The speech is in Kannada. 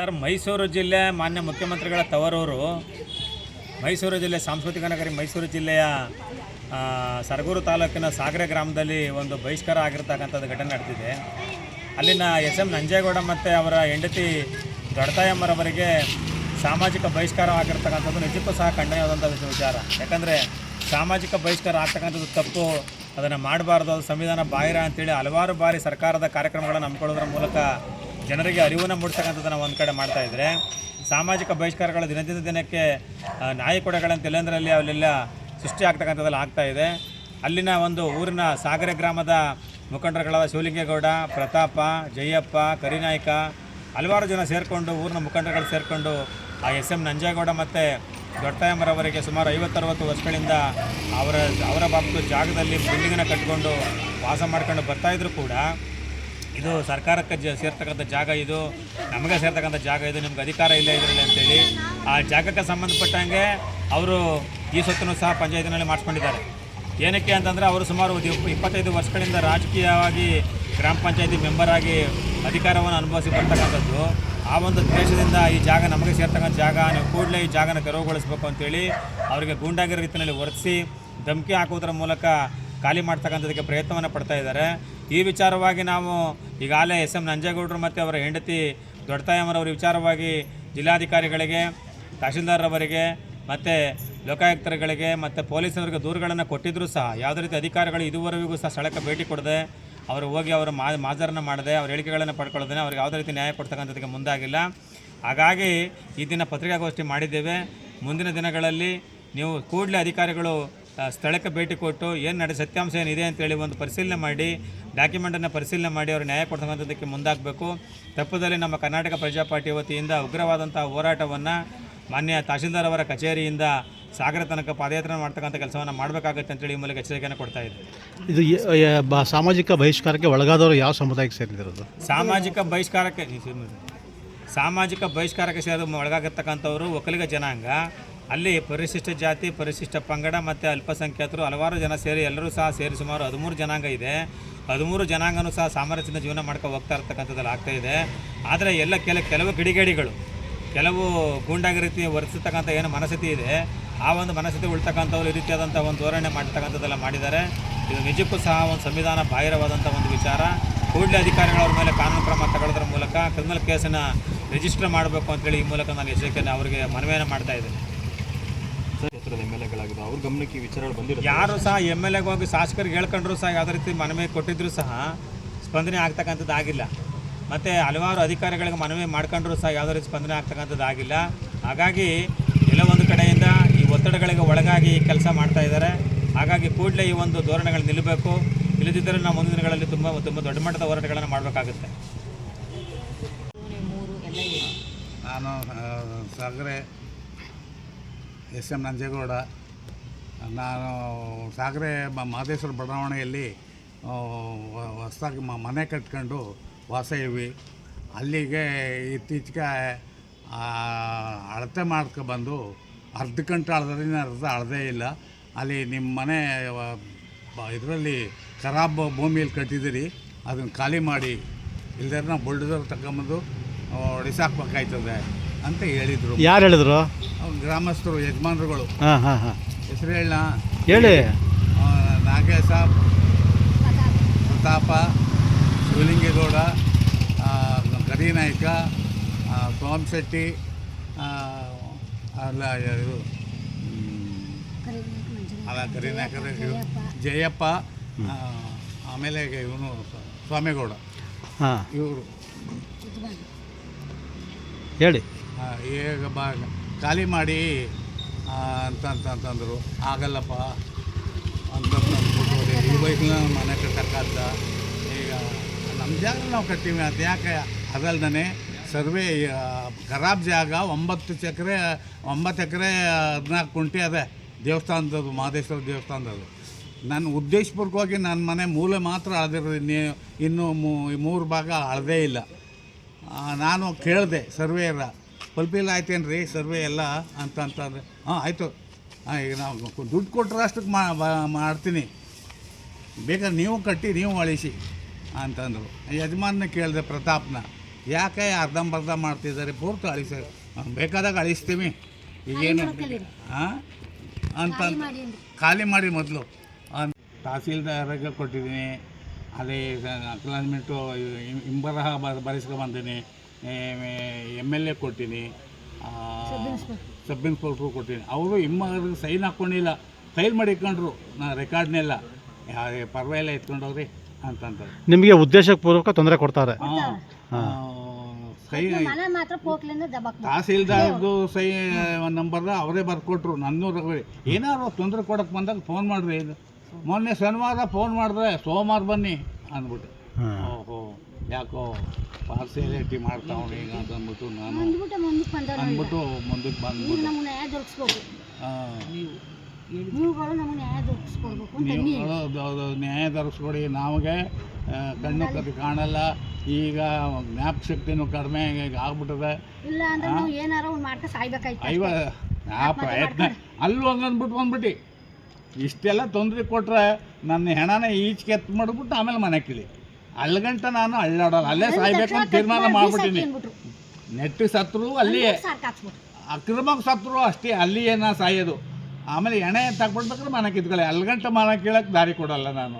ಸರ್, ಮೈಸೂರು ಜಿಲ್ಲೆ ಮಾನ್ಯ ಮುಖ್ಯಮಂತ್ರಿಗಳ ತವರೂರು, ಮೈಸೂರು ಜಿಲ್ಲೆ ಸಾಂಸ್ಕೃತಿಕ ನಗರಿ ಮೈಸೂರು ಜಿಲ್ಲೆಯ ಸರಗೂರು ತಾಲೂಕಿನ ಸಾಗರ ಗ್ರಾಮದಲ್ಲಿ ಒಂದು ಬಹಿಷ್ಕಾರ ಆಗಿರ್ತಕ್ಕಂಥದ್ದು ಘಟನೆ ನಡೆದಿದೆ. ಅಲ್ಲಿನ ಎಸ್ ಎಂ ನಂಜೇಗೌಡ ಮತ್ತು ಅವರ ಹೆಂಡತಿ ದೊಡ್ಡತಾಯಮ್ಮರವರಿಗೆ ಸಾಮಾಜಿಕ ಬಹಿಷ್ಕಾರ ಆಗಿರ್ತಕ್ಕಂಥದ್ದು ನಿಜಕ್ಕೂ ಸಹ ಖಂಡನೀಯವಾದಂಥ ವಿಷ- ವಿಚಾರ. ಯಾಕಂದರೆ ಸಾಮಾಜಿಕ ಬಹಿಷ್ಕಾರ ಆಗ್ತಕ್ಕಂಥದ್ದು ತಪ್ಪು, ಅದನ್ನು ಮಾಡಬಾರ್ದು ಸಂವಿಧಾನ ಬಾಹಿರ ಅಂತೇಳಿ ಹಲವಾರು ಬಾರಿ ಸರ್ಕಾರದ ಕಾರ್ಯಕ್ರಮಗಳನ್ನು ಹಮ್ಮಿಕೊಳ್ಳೋದ್ರ ಮೂಲಕ ಜನರಿಗೆ ಅರಿವನ್ನು ಮೂಡಿಸ್ತಕ್ಕಂಥದ್ದನ್ನು ಒಂದು ಕಡೆ ಮಾಡ್ತಾ ಇದ್ದರೆ ಸಾಮಾಜಿಕ ಬಹಿಷ್ಕಾರಗಳು ದಿನದಿಂದ ದಿನಕ್ಕೆ ನಾಯಿ ನಾಯಿಕೊಡೆಗಳಂತ ಎಲ್ಲೆಂದರಲ್ಲಿ ಅಲ್ಲೆಲ್ಲ ಸೃಷ್ಟಿ ಆಗ್ತಕ್ಕಂಥದ್ದೆಲ್ಲ ಆಗ್ತಾ ಇದೆ. ಅಲ್ಲಿನ ಒಂದು ಊರಿನ ಸಾಗರ ಗ್ರಾಮದ ಮುಖಂಡರುಗಳಾದ ಶಿವಲಿಂಗೇಗೌಡ, ಪ್ರತಾಪ, ಜಯಪ್ಪ, ಕರಿನಾಯ್ಕ, ಹಲವಾರು ಜನ ಸೇರಿಕೊಂಡು, ಊರಿನ ಮುಖಂಡರುಗಳು ಸೇರಿಕೊಂಡು, ಆ ಎಸ್ ಎಂ ನಂಜೇಗೌಡ ಮತ್ತು ದೊಡ್ಡಯ್ಯಮ್ಮರವರಿಗೆ ಸುಮಾರು ಐವತ್ತರವತ್ತು ವರ್ಷಗಳಿಂದ ಅವರ ಅವರ ಬಾಬು ಜಾಗದಲ್ಲಿ ಬಿಲ್ಡಿಂಗನ್ನು ಕಟ್ಕೊಂಡು ವಾಸ ಮಾಡ್ಕೊಂಡು ಬರ್ತಾಯಿದ್ರು ಕೂಡ ಇದು ಸರ್ಕಾರಕ್ಕೆ ಜ ಸೇರ್ತಕ್ಕಂಥ ಜಾಗ ಇದು, ನಮಗೆ ಸೇರ್ತಕ್ಕಂಥ ಜಾಗ ಇದು, ನಿಮ್ಗೆ ಅಧಿಕಾರ ಇಲ್ಲ ಇದರಲ್ಲಿ ಅಂತೇಳಿ ಆ ಜಾಗಕ್ಕೆ ಸಂಬಂಧಪಟ್ಟಂಗೆ ಅವರು ಈ ಸೊತ್ತನ್ನು ಸಹ ಪಂಚಾಯತಿನಲ್ಲಿ ಮಾಡಿಸ್ಕೊಂಡಿದ್ದಾರೆ. ಏನಕ್ಕೆ ಅಂತಂದರೆ ಅವರು ಸುಮಾರು ಇಪ್ಪತ್ತೈದು ವರ್ಷಗಳಿಂದ ರಾಜಕೀಯವಾಗಿ ಗ್ರಾಮ ಪಂಚಾಯತಿ ಮೆಂಬರ್ ಆಗಿ ಅಧಿಕಾರವನ್ನು ಅನುಭವಿಸಿ ಬರ್ತಕ್ಕಂಥದ್ದು. ಆ ಒಂದು ದೇಶದಿಂದ ಈ ಜಾಗ ನಮಗೆ ಸೇರ್ತಕ್ಕಂಥ ಜಾಗ, ನೀವು ಕೂಡಲೇ ಈ ಜಾಗನ ತೆರವುಗೊಳಿಸಬೇಕು ಅಂತೇಳಿ ಅವರಿಗೆ ಗೂಂಡಾಗಿರೋ ರೀತಿಯಲ್ಲಿ ಒರೆಸಿ, ಧಮಕಿ ಹಾಕುವುದರ ಮೂಲಕ ಖಾಲಿ ಮಾಡ್ತಕ್ಕಂಥದಕ್ಕೆ ಪ್ರಯತ್ನವನ್ನು ಪಡ್ತಾ ಇದ್ದಾರೆ. ಈ ವಿಚಾರವಾಗಿ ನಾವು ಈಗಾಗಲೇ ಎಸ್ ಎಂ ನಂಜೇಗೌಡರು ಮತ್ತು ಅವರ ಹೆಂಡತಿ ದೊಡ್ಡತಾಯಮ್ಮರವರ ವಿಚಾರವಾಗಿ ಜಿಲ್ಲಾಧಿಕಾರಿಗಳಿಗೆ, ತಹಶೀಲ್ದಾರ್ರವರಿಗೆ ಮತ್ತು ಲೋಕಾಯುಕ್ತರುಗಳಿಗೆ ಮತ್ತು ಪೊಲೀಸರಿಗೆ ದೂರುಗಳನ್ನು ಕೊಟ್ಟಿದ್ದರೂ ಸಹ ಯಾವುದೇ ರೀತಿ ಅಧಿಕಾರಿಗಳು ಇದುವರೆಗೂ ಸಹ ಸ್ಥಳಕ್ಕೆ ಭೇಟಿ ಕೊಡದೆ ಅವರು ಹೋಗಿ ಅವರ ಮಾ ಮಾಜರನ್ನು ಮಾಡದೆ ಅವ್ರ ಹೇಳಿಕೆಗಳನ್ನು ಪಡ್ಕೊಳ್ಳೋದೇ ಅವ್ರಿಗೆ ಯಾವುದೇ ರೀತಿ ನ್ಯಾಯ ಕೊಡ್ತಕ್ಕಂಥದ್ದಕ್ಕೆ ಮುಂದಾಗಿಲ್ಲ. ಹಾಗಾಗಿ ಈ ದಿನ ಪತ್ರಿಕಾಗೋಷ್ಠಿ ಮಾಡಿದ್ದೇವೆ. ಮುಂದಿನ ದಿನಗಳಲ್ಲಿ ನೀವು ಕೂಡಲೇ ಅಧಿಕಾರಿಗಳು ಸ್ಥಳಕ್ಕೆ ಭೇಟಿ ಕೊಟ್ಟು ಏನು ನಡೆ ಸತ್ಯಾಂಶ ಏನಿದೆ ಅಂತೇಳಿ ಒಂದು ಪರಿಶೀಲನೆ ಮಾಡಿ ಡಾಕ್ಯುಮೆಂಟನ್ನು ಪರಿಶೀಲನೆ ಮಾಡಿ ಅವರು ನ್ಯಾಯ ಕೊಡ್ತಕ್ಕಂಥದ್ದಕ್ಕೆ ಮುಂದಾಗಬೇಕು. ತಪ್ಪದಲ್ಲಿ ನಮ್ಮ ಕರ್ನಾಟಕ ಪ್ರಜಾ ಪಾರ್ಟಿ ವತಿಯಿಂದ ಉಗ್ರವಾದಂಥ ಹೋರಾಟವನ್ನು ಮಾನ್ಯ ತಹಶೀಲ್ದಾರ್ ಅವರ ಕಚೇರಿಯಿಂದ ಸಾಗರ ತನಕ ಪಾದಯಾತ್ರೆ ಮಾಡ್ತಕ್ಕಂಥ ಕೆಲಸವನ್ನು ಮಾಡಬೇಕಾಗತ್ತೆ ಅಂತೇಳಿ ಈ ಮೂಲಕ ಎಚ್ಚರಿಕೆಯನ್ನು ಕೊಡ್ತಾ ಇದೆ ಇದು ಬ- ಸಾಮಾಜಿಕ ಬಹಿಷ್ಕಾರಕ್ಕೆ ಒಳಗಾದವರು ಯಾವ ಸಮುದಾಯಕ್ಕೆ ಸೇರಿದಿರೋದು? ಸಾಮಾಜಿಕ ಬಹಿಷ್ಕಾರಕ್ಕೆ ಸಾಮಾಜಿಕ ಬಹಿಷ್ಕಾರಕ್ಕೆ ಸೇರಿದ ಒಳಗಾಗತಕ್ಕಂಥವರು ಒಕ್ಕಲಿಗ ಜನಾಂಗ. ಅಲ್ಲಿ ಪರಿಶಿಷ್ಟ ಜಾತಿ, ಪರಿಶಿಷ್ಟ ಪಂಗಡ ಮತ್ತು ಅಲ್ಪಸಂಖ್ಯಾತರು ಹಲವಾರು ಜನ ಸೇರಿ ಎಲ್ಲರೂ ಸಹ ಸೇರಿ ಸುಮಾರು ಹದಿಮೂರು ಜನಾಂಗ ಇದೆ. ಹದಿಮೂರು ಜನಾಂಗನೂ ಸಹ ಸಾಮರಸ್ಯದಿಂದ ಜೀವನ ಮಾಡ್ಕೊ ಹೋಗ್ತಾ ಇರ್ತಕ್ಕಂಥದ್ದಲ್ಲಿ ಆಗ್ತಾ ಇದೆ. ಆದರೆ ಎಲ್ಲ ಕೆಲ, ಕೆಲವು ಗಿಡಿಗೇಡಿಗಳು, ಕೆಲವು ಗೂಂಡಾಗಿ ರೀತಿ ವರ್ತಿಸ್ತಕ್ಕಂಥ ಏನು ಮನಸ್ಥಿತಿ ಇದೆ, ಆ ಒಂದು ಮನಸ್ಥಿತಿ ಉಳ್ತಕ್ಕಂಥವ್ರು ಈ ರೀತಿಯಾದಂಥ ಒಂದು ಧೋರಣೆ ಮಾಡ್ತಕ್ಕಂಥದ್ದೆಲ್ಲ ಮಾಡಿದ್ದಾರೆ. ಇದು ನಿಜಕ್ಕೂ ಸಹ ಒಂದು ಸಂವಿಧಾನ ಬಾಹಿರವಾದಂಥ ಒಂದು ವಿಚಾರ. ಕೂಡಲೇ ಅಧಿಕಾರಿಗಳವ್ರ ಮೇಲೆ ಕಾನೂನು ಕ್ರಮ ತಗೊಳ್ಳೋದ್ರ ಮೂಲಕ, ಕ್ರಿಮಿನಲ್ ಕೇಸನ್ನು ರಿಜಿಸ್ಟರ್ ಮಾಡಬೇಕು ಅಂತೇಳಿ ಈ ಮೂಲಕ ನಾನು ಎಚ್ಚರಿಕೆಯನ್ನು ಅವರಿಗೆ ಮನವಿಯನ್ನು ಮಾಡ್ತಾ ಇದ್ದೇನೆ. ಎಂ ಎಲ್ ಅವ್ರ ಗಮನಕ್ಕೆ ವಿಚಾರಗಳು ಬಂದಿರುತ್ತೆ ಯಾರು ಸಹ ಎಂ ಎಲ್ ಎಗೆ ಹೋಗಿ ಶಾಸಕರಿಗೆ ಹೇಳ್ಕೊಂಡ್ರು ಸಹ ಯಾವುದೇ ರೀತಿ ಮನವಿ ಕೊಟ್ಟಿದ್ರು ಸಹ ಸ್ಪಂದನೆ ಆಗ್ತಕ್ಕಂಥದ್ದು ಆಗಿಲ್ಲ. ಮತ್ತು ಹಲವಾರು ಅಧಿಕಾರಿಗಳಿಗೆ ಮನವಿ ಮಾಡ್ಕೊಂಡ್ರು ಸಹ ಯಾವುದೇ ರೀತಿ ಸ್ಪಂದನೆ ಆಗ್ತಕ್ಕಂಥದ್ದು ಆಗಿಲ್ಲ. ಹಾಗಾಗಿ ಎಲ್ಲ ಒಂದು ಕಡೆಯಿಂದ ಈ ಒತ್ತಡಗಳಿಗೆ ಒಳಗಾಗಿ ಕೆಲಸ ಮಾಡ್ತಾ ಇದ್ದಾರೆ. ಹಾಗಾಗಿ ಕೂಡಲೇ ಈ ಒಂದು ಧೋರಣೆಗಳು ನಿಲ್ಲಬೇಕು. ಇಲ್ಲದಿದ್ದರೆ ನಾವು ಮುಂದಿನ ದಿನಗಳಲ್ಲಿ ತುಂಬ ತುಂಬ ದೊಡ್ಡ ಮಟ್ಟದ ಹೋರಾಟಗಳನ್ನು ಮಾಡಬೇಕಾಗುತ್ತೆ. ನಾನು ಸಾಗರೆ ಎಸ್ ಎಂ ನಂಜೇಗೌಡ, ನಾನು ಸಾಗರೆ ಮಹದೇಶ್ವರ ಬಡಾವಣೆಯಲ್ಲಿ ಹೊಸದಾಗಿ ಮನೆ ಕಟ್ಕೊಂಡು ವಾಸ ಇವಿ ಅಲ್ಲಿಗೆ ಇತ್ತೀಚೆಗೆ ಅಳತೆ ಮಾಡ್ಕೊಬಂದು ಅರ್ಧ ಗಂಟೆ ಅಳದ್ರಿಂದ ಅರ್ಧ ಅಳದೇ ಇಲ್ಲ. ಅಲ್ಲಿ ನಿಮ್ಮ ಮನೆ ಇದರಲ್ಲಿ ಖರಾಬ್ ಭೂಮಿಯಲ್ಲಿ ಕಟ್ಟಿದ್ದೀರಿ. ಅದನ್ನು ಖಾಲಿ ಮಾಡಿ ಇಲ್ದೇ ನಾವು ಬುಲ್ಡೋಸರ್ ತಗೊಂಬಂದು ಹೊಡಿಸಾಕ್ಬೇಕಾಯ್ತದೆ ಅಂತ ಹೇಳಿದರು. ಯಾರು ಹೇಳಿದ್ರು? ಗ್ರಾಮಸ್ಥರು ಯಜಮಾನರುಗಳು. ಹಾಂ ಹಾಂ ಹಾಂ. ಹೆಸರು ಹೇಳ. ಹೇಳಿ. ನಾಗೇಶ ಪ್ರತಾಪ ಶಿವಲಿಂಗೇಗೌಡ ಕರಿನಾಯ್ಕ ಸೋಮಶೆಟ್ಟಿ ಅಲ್ಲ ಇದು ಅಲ್ಲ ಕರಿನಾಯ್ಕ ಜಯಪ್ಪ ಆಮೇಲೆ ಇವನು ಸ್ವಾಮೇಗೌಡ. ಹಾಂ. ಇವರು. ಹೇಳಿ. ಈಗ ಬಾ ಖಾಲಿ ಮಾಡಿ ಆ, ಅಂತ ಅಂತ ಅಂತಂದರು ಆಗಲ್ಲಪ್ಪ. ಅಂತ ಅಂದ್ಬಿಟ್ಟು ಈ ವಯಸ್ಸಿನ ಮನೆ ಕಟ್ಟಕ್ಕಾದ ಈಗ ನಮ್ಮ ಜಾಗ ನಾವು ಕಟ್ಟೀವಿ ಅದು ಯಾಕೆ? ಅದಲ್ದೇ ಸರ್ವೆ ಖರಾಬ್ ಜಾಗ ಒಂಬತ್ತು ಎಕರೆ ಒಂಬತ್ತು ಎಕರೆ ಹದಿನಾಲ್ಕು ಕುಂಟೆ ಅದೇ. ದೇವಸ್ಥಾನದದು ಮಹದೇಶ್ವರ ದೇವಸ್ಥಾನದದು ನಾನು ಉದ್ದೇಶಪೂರ್ವಕವಾಗಿ ನನ್ನ ಮನೆ ಮೂಲೆ ಮಾತ್ರ ಅಳದಿರೋದು ಇನ್ನೂ ಮೂರು ಭಾಗ ಅಳದೇ ಇಲ್ಲ. ನಾನು ಕೇಳಿದೆ ಸರ್ವೇಯರ. ಫುಲ್ಫಿಲ್ ಆಯ್ತೇನು ರೀ ಸರ್ವೆ ಎಲ್ಲ ಅಂತ ಅಂತಂದರೆ. ಹಾಂ ಆಯಿತು. ಹಾಂ ಈಗ ನಾವು ದುಡ್ಡು ಕೊಟ್ಟರೆ ಅಷ್ಟಕ್ಕೆ ಮಾ ಮಾಡ್ತೀನಿ. ಬೇಕಾದ್ರೆ ನೀವು ಕಟ್ಟಿ ನೀವು ಅಳಿಸಿ ಅಂತಂದರು. ಯಜಮಾನನ ಕೇಳಿದೆ ಪ್ರತಾಪ್ನ ಯಾಕೆ ಅರ್ಧಂಬರ್ಧ ಮಾಡ್ತಿದ್ದಾರೆ? ಪೂರ್ತಿ ಅಳಿಸ ಬೇಕಾದಾಗ ಅಳಿಸ್ತೀವಿ ಈಗೇನು ಹಾಂ? ಅಂತ ಖಾಲಿ ಮಾಡಿ ಮೊದಲು. ತಹಸೀಲ್ದಾರ್ಗೆ ಕೊಟ್ಟಿದ್ದೀನಿ. ಅದೇ ಅಕ್ಲಾನ್ಮೆಂಟು ಇಂಬರಹ ಬ- ಬರೆಸ್ಕೊಂಬಂದೀನಿ. ಎಂ ಎಲ್ ಎ ಕೊಟ್ಟಿನಿ ಸಬ್ ಇನ್ಸ್ಪೆಕ್ಟ್ರು ಕೊಟ್ಟಿನಿ ಅವರು ಇಮ್ಮ ಸೈನ್ ಹಾಕ್ಕೊಂಡಿಲ್ಲ ಫೈಲ್ ಮಾಡಿ ಇಟ್ಕೊಂಡ್ರು ನಾ ರೆಕಾರ್ಡ್ನೆಲ್ಲ ಪರವಾಗಿಲ್ಲ ಎತ್ಕೊಂಡವ್ರಿ ಅಂತಂತ ನಿಮಗೆ ಉದ್ದೇಶಪೂರ್ವಕ ತೊಂದರೆ ಕೊಡ್ತಾರೆ. ಸೈ ತಹಸೀಲ್ದಾರ್ದು ಸೈ ನಂಬರ್ ಅವರೇ ಬರ್ಕೊಟ್ರು. ನನ್ನ ಏನಾದ್ರು ತೊಂದರೆ ಕೊಡಕ್ಕೆ ಬಂದಾಗ ಫೋನ್ ಮಾಡ್ರಿ. ಮೊನ್ನೆ ಶನಿವಾರ ಫೋನ್ ಮಾಡಿದ್ರೆ ಸೋಮವಾರ ಬನ್ನಿ ಅಂದ್ಬಿಟ್ಟು. ಓಹೋ. ಯಾಕೋ ಪಾರ್ಸಿಯಾಲಿಟಿ ಮಾಡ್ತಾವಣಿ ಈಗ ಅಂತ ಅಂದ್ಬಿಟ್ಟು ನಾನು ಅಂದ್ಬಿಟ್ಟು ಮುಂದಕ್ಕೆ ಬಂದವ್ರು ಅಂದ್ಬಿಟ್ಟು ಮುಂದಕ್ಕೆ ಈಗ ಬಂದ್ಬಿಟ್ಟು. ನಮ್ಗೆ ನ್ಯಾಯ ದೊರಕಿಸ್ಬೇಕು. ಆ, ನೀವುಗಳು ನಮಗೆ ನ್ಯಾಯ ದೊರಕಿಸ್ಕೊಡ್ಬೇಕು ತರಿಸ್ಕೊಡಿ ನಮಗೆ ಕಣ್ಣು ಕದ್ದು ಕಾಣಲ್ಲ. ಈಗ ಜ್ಞಾಪಕ ಶಕ್ತಿನೂ ಕಡಿಮೆ ಈಗ ಆಗ್ಬಿಟ್ಟದೆ. ಇಲ್ಲ ಅಂದ್ರೆ ನಾವು ಏನಾರ ಒಂದು ಸಾಯ್ಬೇಕಾಯ್ತು ಆ ಪ್ರಯತ್ನ. ಅಲ್ಲೂ ಹಂಗಂದ್ಬಿಟ್ಟು ಬಂದ್ಬಿಟ್ಟು. ಇಷ್ಟೆಲ್ಲ ತೊಂದರೆ ಕೊಟ್ರೆ ನನ್ನ ಹೆಣನ ಈಚೆಗೆ ಎತ್ತು ಮಾಡಿಬಿಟ್ಟು ಆಮೇಲೆ ಮನೆ ಕಿಳಿ ಅಲ್ಗಂಟ ನಾನು ಅಳ್ಳಾಡಲ್ಲ ಅಲ್ಲೇ ಅಂತ ತೀರ್ಮಾನ ಮಾಡ್ಬಿಟ್ಟಿನಿ. ನೆಟ್ಟು ಸತ್ರು ಅಲ್ಲಿಯೇ. ಅಕ್ರಮಕ್ಕೆ ಸತ್ರು ಅಷ್ಟೇ ಅಲ್ಲಿಯೇ ನಾ ಸಾಯೋದು. ಆಮೇಲೆ ಎಣೆ ತಗೊಳ್ಬೇಕಾದ್ರೆ ಮನೆ ಕಿತ್ಕೊಳ್ಳಿ. ಅಲ್ಲಗಂಟ ಮನೆ ಕೇಳಕ್ ದಾರಿ ಕೊಡಲ್ಲ ನಾನು.